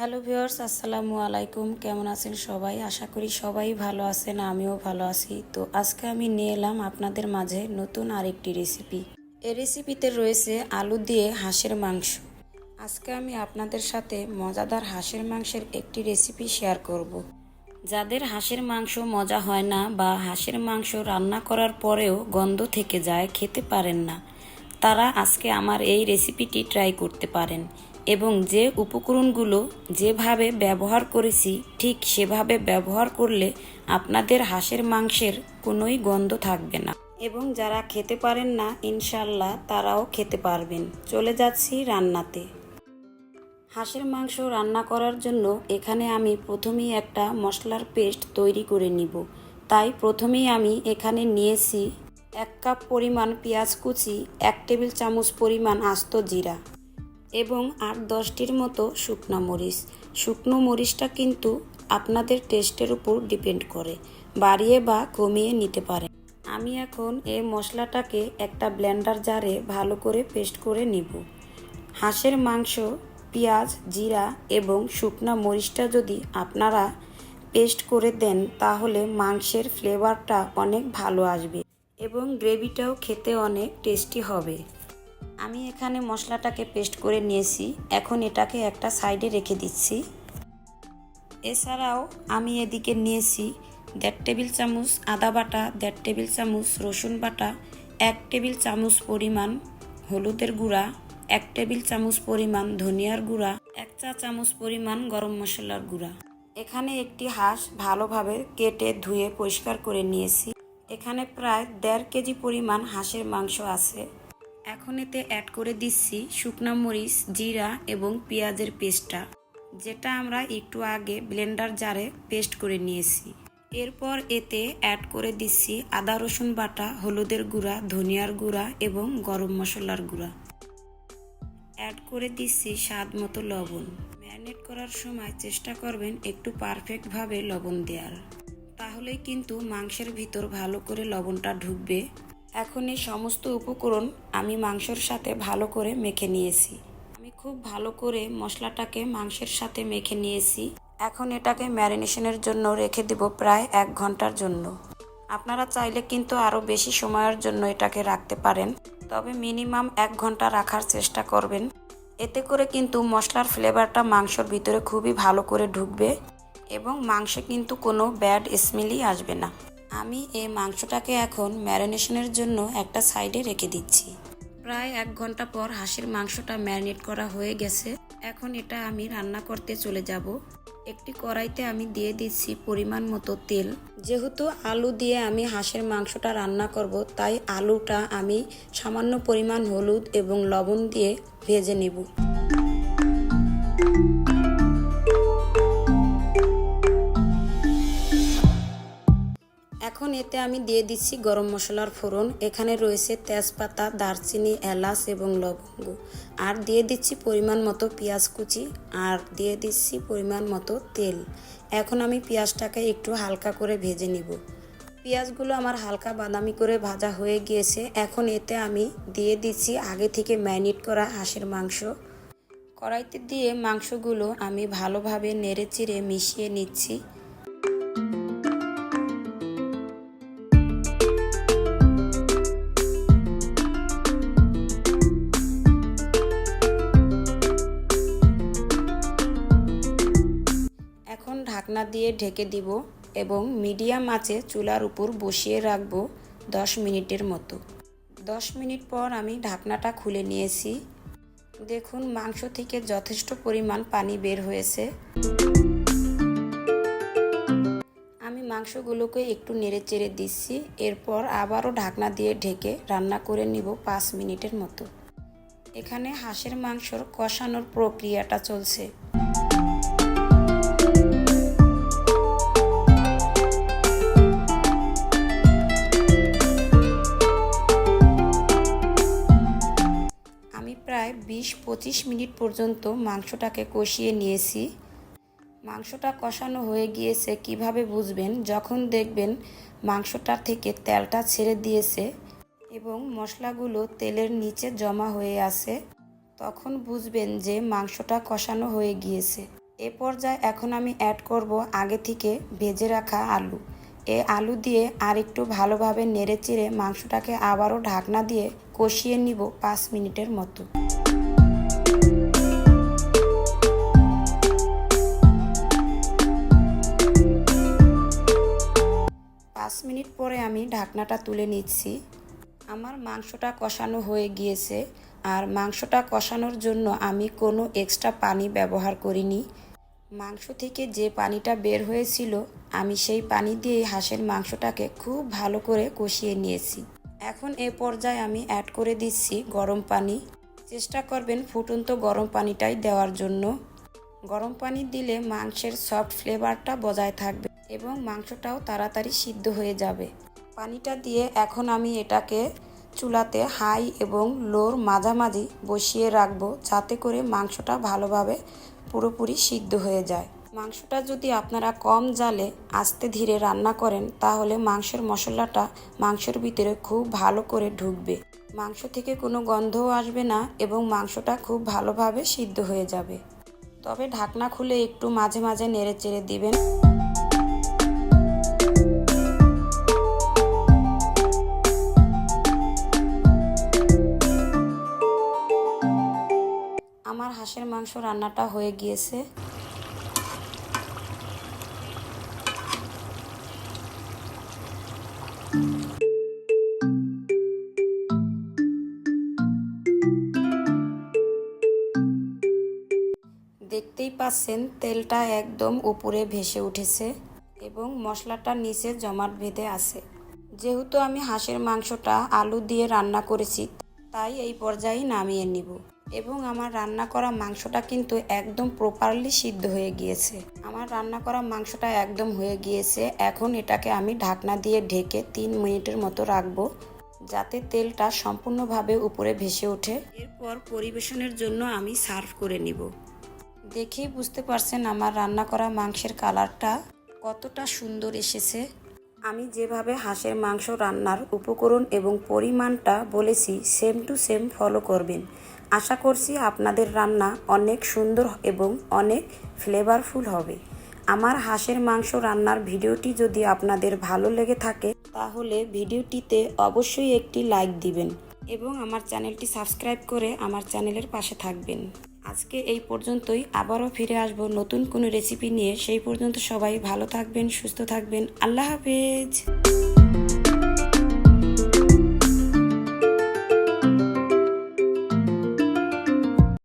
Hello viewers আসসালামু আলাইকুম। কেমন আছেন সবাই? আশা করি সবাই ভালো আছেন, আমিও ভালো আছি। তো আজকে আমি নিয়ে এলাম আপনাদের মাঝে নতুন আরেকটি রেসিপি এই রেসিপিতে রয়েছে আলু দিয়ে হাঁসের মাংস। আজকে আমি আপনাদের সাথে মজাদার হাঁসের মাংসের একটি রেসিপি শেয়ার করব। যাদের হাঁসের মাংস মজা হয় না বা হাঁসের মাংস রান্না করার পরেও গন্ধ থেকে যায়, খেতে পারেন না, তারা আজকে আমার এই রেসিপিটি ট্রাই করতে পারেন। এবং যে উপকরণগুলো যেভাবে ব্যবহার করেছি, ঠিক সেভাবে ব্যবহার করলে আপনাদের হাঁসের মাংসের কোনোই গন্ধ থাকবে না। এবং যারা খেতে পারেন না ইনশাল্লাহ তারাও খেতে পারবেন। চলে যাচ্ছি রান্নাতে। হাঁসের মাংস রান্না করার জন্য এখানে আমি প্রথমেই একটা মশলার পেস্ট তৈরি করে নিব। তাই প্রথমেই আমি এখানে নিয়েছি এক কাপ পরিমাণ পেঁয়াজ কুচি, এক টেবিল চামচ পরিমাণ আস্ত জিরা। এবং আট দশটির মতো শুকনো মরিচ। শুকনো মরিচটা কিন্তু আপনাদের টেস্টের উপর ডিপেন্ড করে, বাড়িয়ে বা কমিয়ে নিতে পারেন। আমি এখন এই মশলাটাকে একটা ব্লেন্ডার জারে ভালো করে পেস্ট করে নিব। হাঁসের মাংস, পেঁয়াজ, জিরা এবং শুকনা মরিচটা যদি আপনারা পেস্ট করে দেন, তাহলে মাংসের ফ্লেভারটা অনেক ভালো আসবে এবং গ্রেভিটাও খেতে অনেক টেস্টি হবে। আমি এখানে মশলাটাকে পেস্ট করে নিয়েছি। এখন এটাকে একটা সাইডে রেখে দিচ্ছি। এছাড়াও আমি এদিকে নিয়েছি দেড় টেবিল চামচ আদা বাটা, দেড় টেবিল চামচ রসুন বাটা, এক টেবিল চামচ পরিমাণ হলুদের গুঁড়া, এক টেবিল চামচ পরিমাণ ধনিয়ার গুঁড়া, এক চা চামচ পরিমাণ গরম মশলার গুঁড়া। এখানে একটি হাঁস ভালোভাবে কেটে ধুয়ে পরিষ্কার করে নিয়েছি। এখানে প্রায় দেড় কেজি পরিমাণ হাঁসের মাংস আছে। এখন এতে অ্যাড করে দিচ্ছি শুকনা মরিচ, জিরা এবং পেঁয়াজের পেস্টটা, যেটা আমরা একটু আগে ব্লেন্ডার জারে পেস্ট করে নিয়েছি। এরপর এতে অ্যাড করে দিচ্ছি আদা, রসুন বাটা, হলুদের গুঁড়া, ধনিয়ার গুঁড়া এবং গরম মশলার গুঁড়া। অ্যাড করে দিচ্ছি স্বাদ মতো লবণ। ম্যারিনেট করার সময় চেষ্টা করবেন একটু পারফেক্টভাবে লবণ দেওয়ার। তাহলেই কিন্তু মাংসের ভিতর ভালো করে লবণটা ঢুকবে। এখন এই সমস্ত উপকরণ আমি মাংসর সাথে ভালো করে মেখে নিয়েছি। আমি খুব ভালো করে মশলাটাকে মাংসের সাথে মেখে নিয়েছি। এখন এটাকে ম্যারিনেশনের জন্য রেখে দেব প্রায় এক ঘণ্টার জন্য। আপনারা চাইলে কিন্তু আরও বেশি সময়ের জন্য এটাকে রাখতে পারেন, তবে মিনিমাম এক ঘণ্টা রাখার চেষ্টা করবেন। এতে করে কিন্তু মশলার ফ্লেভারটা মাংসর ভিতরে খুবই ভালো করে ঢুকবে এবং মাংসে কিন্তু কোনো ব্যাড স্মেলই আসবে না। আমি এই মাংসটাকে এখন ম্যারিনেশনের জন্য একটা সাইডে রেখে দিচ্ছি। প্রায় এক ঘণ্টা পর হাঁসের মাংসটা ম্যারিনেট করা হয়ে গেছে। এখন এটা আমি রান্না করতে চলে যাব। একটি কড়াইতে আমি দিয়ে দিচ্ছি পরিমাণ মতো তেল। যেহেতু আলু দিয়ে আমি হাঁসের মাংসটা রান্না করব, তাই আলুটা আমি সামান্য পরিমাণ হলুদ এবং লবণ দিয়ে ভেজে নেব। এখন এতে আমি দিয়ে দিচ্ছি গরম মশলার ফোড়ন। এখানে রয়েছে তেজপাতা, দারচিনি, এলাচ এবং লবঙ্গ। আর দিয়ে দিচ্ছি পরিমাণ মতো পেঁয়াজ কুচি আর দিয়ে দিচ্ছি পরিমাণ মতো তেল। এখন আমি পেঁয়াজটাকে একটু হালকা করে ভেজে নিব। পেঁয়াজগুলো আমার হালকা বাদামি করে ভাজা হয়ে গিয়েছে। এখন এতে আমি দিয়ে দিচ্ছি আগে থেকে ম্যারিনেট করা হাঁসের মাংস। কড়াইতে দিয়ে মাংসগুলো আমি ভালোভাবে নেড়ে চিড়ে মিশিয়ে নিচ্ছি। ঢাকনা দিয়ে ঢেকে দিব এবং মিডিয়াম আঁচে চুলার উপর বসিয়ে রাখব দশ মিনিটের মতো। দশ মিনিট পর আমি ঢাকনাটা খুলে নিয়েছি। দেখুন, মাংস থেকে যথেষ্ট পরিমাণ পানি বের হয়েছে। আমি মাংসগুলোকে একটু নেড়ে চেড়ে দিচ্ছি। এরপর আবারও ঢাকনা দিয়ে ঢেকে রান্না করে নিব পাঁচ মিনিটের মতো। এখানে হাঁসের মাংসর কষানোর প্রক্রিয়াটা চলছে। বিশ পঁচিশ মিনিট পর্যন্ত মাংসটাকে কষিয়ে নিয়েছি। মাংসটা কষানো হয়ে গিয়েছে কীভাবে বুঝবেন? যখন দেখবেন মাংসটা থেকে তেলটা ছেড়ে দিয়েছে এবং মশলাগুলো তেলের নিচে জমা হয়ে আছে, তখন বুঝবেন যে মাংসটা কষানো হয়ে গিয়েছে। এ পর্যায়ে এখন আমি অ্যাড করব আগে থেকে ভেজে রাখা আলু। এ আলু দিয়ে আর একটু ভালোভাবে নেড়ে চেড়ে মাংসটাকে আবারও ঢাকনা দিয়ে কষিয়ে নিব পাঁচ মিনিটের মতো। ঢাকনাটা তুলে নিচ্ছি। আমার মাংসটা কষানো হয়ে গিয়েছে। আর মাংসটা কষানোর জন্য আমি কোনো এক্সট্রা পানি ব্যবহার করিনি। মাংস থেকে যে পানিটা বের হয়েছিল, আমি সেই পানি দিয়ে হাঁসের মাংসটাকে খুব ভালো করে কষিয়ে নিয়েছি। এখন এ পর্যায়ে আমি অ্যাড করে দিচ্ছি গরম পানি। চেষ্টা করবেন ফুটন্ত গরম পানিটাই দেওয়ার জন্য। গরম পানি দিলে মাংসের সফট ফ্লেভারটা বজায় থাকবে এবং মাংসটাও তাড়াতাড়ি সিদ্ধ হয়ে যাবে। পানিটা দিয়ে এখন আমি এটাকে চুলাতে হাই এবং লোর মাঝামাঝি বসিয়ে রাখব যাতে করে মাংসটা ভালোভাবে পুরোপুরি সিদ্ধ হয়ে যায়। মাংসটা যদি আপনারা কম জালে আস্তে ধীরে রান্না করেন, তাহলে মাংসের মশলাটা মাংসের ভিতরে খুব ভালো করে ঢুকবে। মাংস থেকে কোনো গন্ধও আসবে না এবং মাংসটা খুব ভালোভাবে সিদ্ধ হয়ে যাবে। তবে ঢাকনা খুলে একটু মাঝে মাঝে নেড়ে চেড়ে দিবেন। আমার হাঁসের মাংস রান্নাটা হয়ে গিয়েছে। দেখতেই পাচ্ছেন, তেলটা একদম উপরে ভেসে উঠেছে এবং মশলাটা নিচে জমাট বেঁধে আছে। যেহেতু আমি হাঁসের মাংসটা আলু দিয়ে রান্না করেছি, তাই এই পর্যায়ে নামিয়ে নিব। এবং আমার রান্না করা মাংসটা কিন্তু একদম প্রপারলি সিদ্ধ হয়ে গিয়েছে। আমার রান্না করা মাংসটা একদম হয়ে গিয়েছে। এখন এটাকে আমি ঢাকনা দিয়ে ঢেকে তিন মিনিটের মতো রাখব, যাতে তেলটা সম্পূর্ণভাবে উপরে ভেসে ওঠে। এরপর পরিবেশনের জন্য আমি সার্ভ করে নিব। দেখেই বুঝতে পারছেন আমার রান্না করা মাংসের কালারটা কতটা সুন্দর এসেছে। আমি যেভাবে হাঁসের মাংস রান্নার উপকরণ এবং পরিমাণটা বলেছি সেম টু সেম ফলো করবেন। আশা করছি আপনাদের রান্না অনেক সুন্দর এবং অনেক ফ্লেভারফুল হবে। আমার হাঁসের মাংস রান্নার ভিডিওটি যদি আপনাদের ভালো লেগে থাকে, তাহলে ভিডিওটিতে অবশ্যই একটি লাইক দিবেন এবং আমার চ্যানেলটি সাবস্ক্রাইব করে আমার চ্যানেলের পাশে থাকবেন। আজকে এই পর্যন্তই, আবারও ফিরে আসব নতুন কোনো রেসিপি নিয়ে। সেই পর্যন্ত সবাই ভালো থাকবেন, সুস্থ থাকবেন। আল্লাহ হাফেজ!